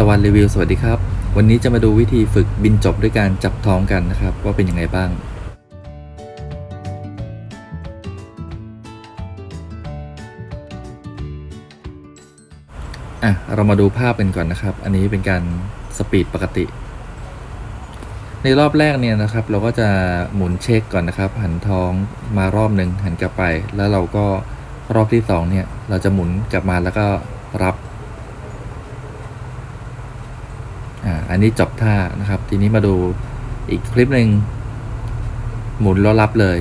ตะวันรีวิวสวัสดีครับ วันนี้จะมาดูวิธีฝึกบินจบด้วยการจับท้องกันนะครับ ว่าเป็นยังไงบ้าง อะ เรามาดูภาพกันก่อนนะครับ อันนี้เป็นการสปีดปกติ ในรอบแรกเนี่ยนะครับ เราก็จะหมุนเช็คก่อนนะครับ หันท้องมารอบหนึ่งหันกลับไป แล้วเราก็รอบที่สองเนี่ยเราจะหมุนกลับมาแล้วก็รับ อ่าอันนี้จบท่านะครับ ทีนี้มาดูอีกคลิปหนึ่งหมุนแล้วรับเลย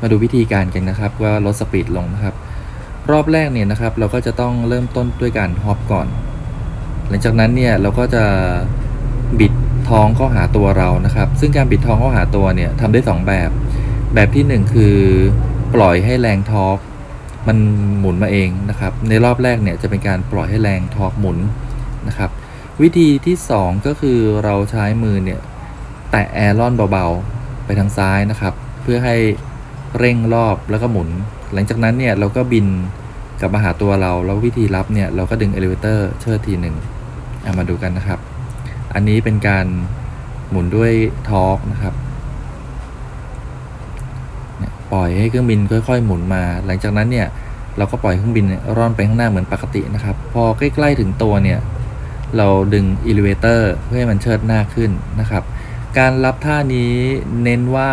มาดูวิธีการกันนะครับว่าลดสปีดลงนะครับ รอบแรกเนี่ยนะครับ เราก็จะต้องเริ่มต้นด้วยการฮอปก่อน หลังจากนั้นเนี่ยเราก็จะบิดท้องเข้าหาตัวเรานะครับ ซึ่งการบิดท้องเข้าหาตัวเนี่ยทำได้สองแบบ แบบที่หนึ่งคือปล่อยให้แรงทอร์ก มันหมุนมาเองนะครับ ในรอบแรกเนี่ยจะเป็นการปล่อยให้แรงทอร์กหมุนนะครับ วิธีที่สองก็คือเราใช้มือเนี่ยแตะแอรอนเบาๆ ไปทางซ้ายนะครับ เพื่อให้เร่งรอบแล้วก็หมุน หลังจากนั้นเนี่ยเราก็บินกลับมาหาตัวเรา แล้ววิธีรับเนี่ยเราก็ดึงเอลิเวเตอร์เชิดทีหนึ่งเอามาดูกันนะครับ อันนี้เป็นการหมุนด้วยทอร์กนะครับ ปล่อยให้เครื่องบินค่อย ๆ หมุนมา หลังจากนั้นเนี่ยเราก็ปล่อยเครื่องบินร่อนไปข้างหน้าเหมือนปกตินะครับ พอใกล้ๆถึงตัวเนี่ยเราดึงอิเลเวเตอร์เพื่อให้มันเชิดหน้าขึ้นนะครับ การรับท่านี้เน้นว่า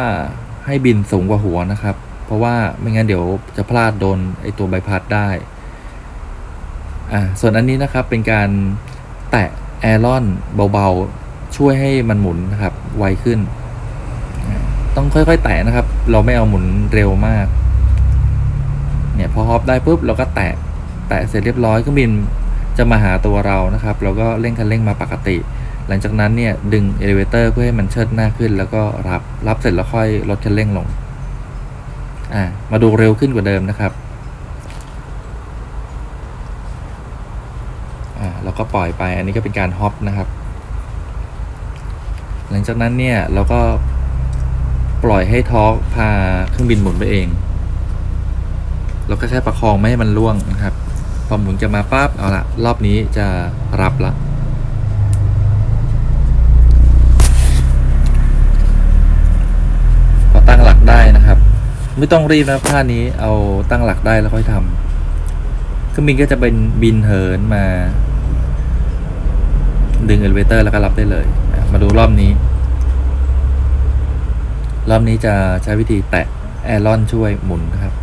ให้บินสูงกว่าหัวนะครับ เพราะว่าไม่งั้นเดี๋ยวจะพลาดโดนไอตัวใบพัดได้อ่าส่วนอันนี้นะครับเป็นการแตะแอรอนเบาๆช่วยให้มันหมุนนะครับไวขึ้น ต้องค่อยๆ แตะนะครับ เราไม่เอาหมุนเร็วมาก เนี่ยพอฮอปได้ปุ๊บเราก็แตะแตะเสร็จเรียบร้อยเครื่องบินจะมาหาตัวเรานะครับ เราก็เร่งคันเร่งมาปกติ หลังจากนั้นเนี่ยดึงเอลิเวเตอร์เพื่อให้มันเชิดหน้าขึ้น แล้วก็รับรับเสร็จแล้วค่อยลดคันเร่งลงอ่ามาดูเร็วขึ้นกว่าเดิมนะครับอ่าแล้วก็ปล่อยไปอันนี้ก็เป็นการฮอปนะครับ หลังจากนั้นเนี่ยเราก็ ปล่อยให้ทอร์กพาเครื่องบินหมุนไปเอง เราก็แค่ประคองไม่ให้มันล่วงนะครับพอหมุนจะมาปั๊บเอาละรอบนี้จะรับละพอตั้งหลักได้นะครับ ไม่ต้องรีบนะท่านี้เอาตั้งหลักได้แล้วค่อยทำเครื่องบินก็จะเป็นบินเหินมา ดึงเอลิเวเตอร์แล้วก็รับได้เลย มาดูรอบนี้ รอบนี้จะใช้วิธีแตะแอรอนช่วยหมุนนะครับ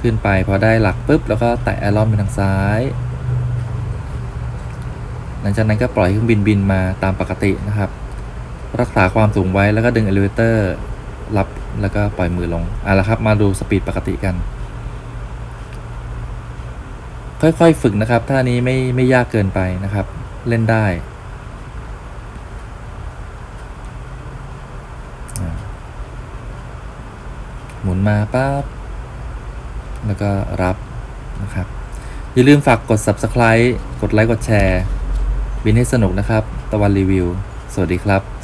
ขึ้นไปพอได้หลักปุ๊บแล้วก็แตะแอรอนไปทางซ้าย หลังจากนั้นก็ปล่อยเครื่องบินบินมาตามปกตินะครับ รักษาความสูงไว้แล้วก็ดึงเอลิเวเตอร์รับแล้วก็ปล่อยมือลงเอาละครับมาดูสปีดปกติกัน ค่อยๆฝึกนะครับท่านี้ไม่ไม่ยากเกินไปนะครับ เล่นได้อ่า หมุนมาปั๊บแล้วก็รับนะครับ อย่าลืมฝากกด subscribe กดไลค์กดแชร์ บินให้สนุกนะครับ ตะวันรีวิว สวัสดีครับ